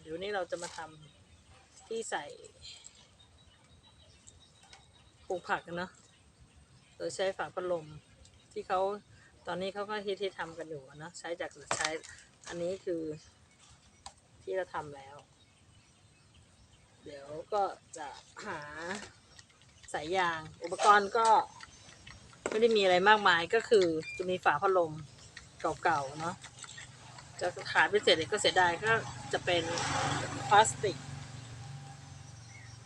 เดี๋ยวนี้เราจะมาทำที่ใส่ปลูกผักกันเนาะโดยใช้ฝาพัดลมที่เขาตอนนี้เขาก็ฮิตที่ทำกันอยู่เนาะใช้จากใช้อันนี้คือที่เราทำแล้ว เดี๋ยวก็จะหาสายยาง อุปกรณ์ก็ไม่ได้มีอะไรมากมายก็คือจะมีฝาพัดลมเก่าๆเนาะ จะขายไม่เสร็จเลยก็เสียดายก็จะเป็นพลาสติก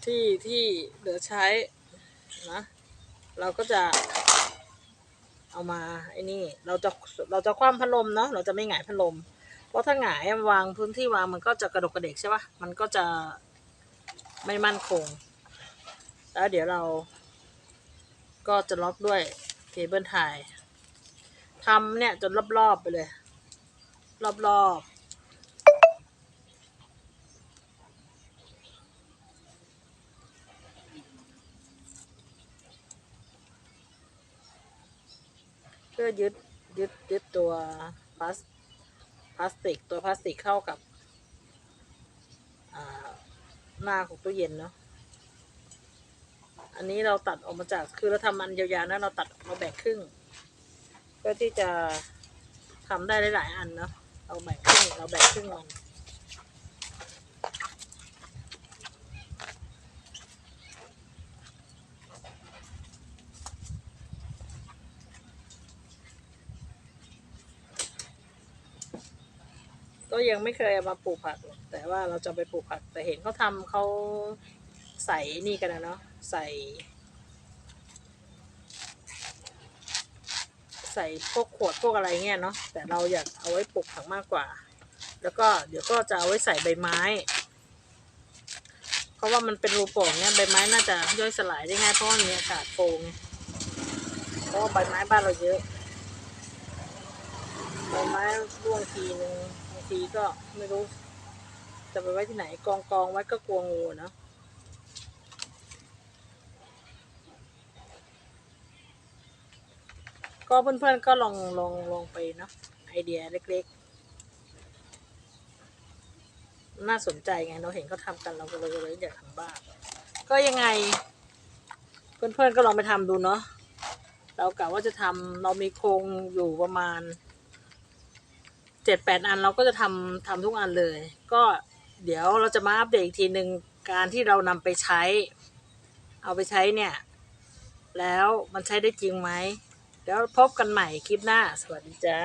ที่ที่เหลือใช้นะเราก็จะ เอามาไอ้นี่เราจะเราจะคว่ำพัดลมเนาะเราจะไม่หงายพัดลม เพราะถ้าหงายวางพื้นที่วางมันก็จะกระดกกระเดกใช่ปะมันก็จะไม่มั่นคง แล้วเดี๋ยวเรา ก็จะล็อกด้วยเคเบิลไทยทำเนี่ยจนรอบๆไปเลย รอบๆเพื่อยึดยึดยึดตัวพลาสพลาสติกตัวพลาสติกเข้ากับหน้าของตู้เย็นเนาะ อันนี้เราตัดออกมาจากคือเราทำมันยาวๆนะเราตัดเราแบ่งครึ่ง เพื่อที่จะทำได้หลายๆอันเนาะ เราแบ่งครึ่งเราแบ่งครึ่งมันก็ยังไม่เคยเอามาปลูกผักหรอกแต่ว่าเราจะไปปลูกผัก แต่เห็นเขาทำเขาใส่นี่กันนะเนาะใส่ ใส่พวกขวดพวกอะไรเงี้ยเนาะแต่เราอยากเอาไว้ปลูกผักมากกว่า แล้วก็เดี๋ยวก็จะเอาไว้ใส่ใบไม้ เพราะว่ามันเป็นรูโป่งเนี่ยใบไม้น่าจะย่อยสลายได้ง่ายเพราะมันมีอากาศโปร่งเพราะใบไม้บ้านเราเยอะใบไม้ร่วงทีนึงบางทีก็ไม่รู้ จะไปไว้ที่ไหนกองกองไว้ก็กลัวงูเนาะ ก็เพื่อนๆก็ลองลองลองไปเนาะไอเดียเล็กๆ น่าสนใจไงเราเห็นเขาทำกันเราก็เลยเลยอยากทำบ้างก็ยังไง เพื่อนๆก็ลองไปทำดูเนาะเรากะว่าจะทำเรามีโครงอยู่ประมาณเจ็ดแปดอันเราก็จะทำทำทุกอันเลย ก็เดี๋ยวเราจะมาอัปเดตอีกทีหนึ่งการที่เรานำไปใช้ เอาไปใช้เนี่ย แล้วมันใช้ได้จริงไหม แล้วพบกันใหม่คลิปหน้า สวัสดีจ้า